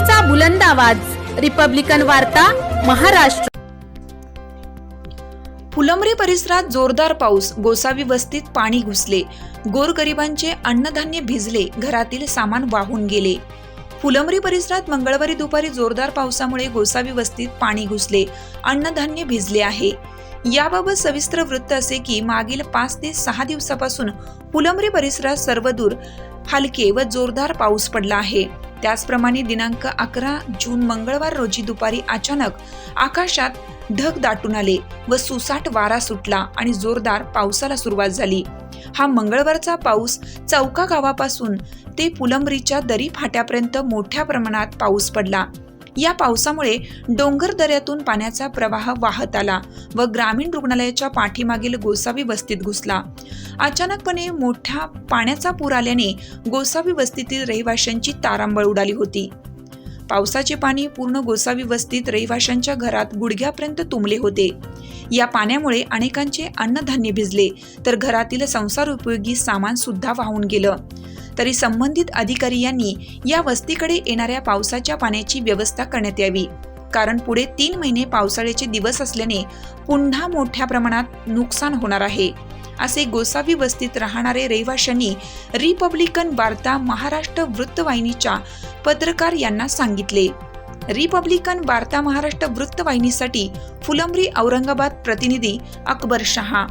क्रांतीचा बुलंद आवाज. रिपब्लिकन वार्ता महाराष्ट्र. फुलंब्री परिसरात जोरदार पाऊस. गोसावी वस्तीत पाणी घुसले. गोरगरिबांचे अन्नधान्य भिजले. घरातील सामान वाहून गेले. फुलंब्री परिसरात मंगळवारी दुपारी जोरदार पावसामुळे गोसावी वस्तीत पाणी घुसले. अन्नधान्य भिजले आहे. याबाबत सविस्तर वृत्त असे की मागील पाच ते सहा दिवसापासून फुलंब्री परिसरात सर्वदूर हलके व जोरदार पाऊस पडला आहे. त्याचप्रमाणे दिनांक अकरा जून मंगळवार रोजी दुपारी अचानक आकाशात ढग दाटून आले व सुसाट वारा सुटला आणि जोरदार पावसाला सुरुवात झाली. हा मंगळवारचा पाऊस चौका गावापासून ते पुलंबरीच्या दरी फाट्यापर्यंत मोठ्या प्रमाणात पाऊस पडला. या पावसामुळे डोंगर दऱ्यातून पाण्याचा प्रवाह वाहत आला व ग्रामीण रुग्णालयाच्या पाठीमागील गोसावी वस्तीत घुसला. अचानकपणे मोठ्या पाण्याचा पूर आल्याने गोसावी वस्तीतील रहिवाशांची तारांबळ उडाली होती. पावसाचे पाणी पूर्ण गोसावी वस्तीत रहिवाशांच्या घरात गुडघ्यापर्यंत तुंबले होते. या पाण्यामुळे अनेकांचे अन्नधान्य भिजले तर घरातील संसार उपयोगी सामान सुद्धा वाहून गेलं. तरी संबंधित अधिकारी यांनी या वस्तीकडे येणाऱ्या पावसाच्या पाण्याची व्यवस्था करण्यात यावी. कारण पुढे तीन महिने पावसाळ्याचे दिवस असल्याने पुन्हा मोठ्या प्रमाणात नुकसान होणार आहे. असे गोसावी वस्तीत राहणारे रहिवाशांनी रिपब्लिकन वार्ता महाराष्ट्र वृत्तवाहिनीच्या पत्रकार यांना सांगितले. रिपब्लिकन वार्ता महाराष्ट्र वृत्तवाहिनीसाठी फुलंब्री औरंगाबाद प्रतिनिधी अकबर शहा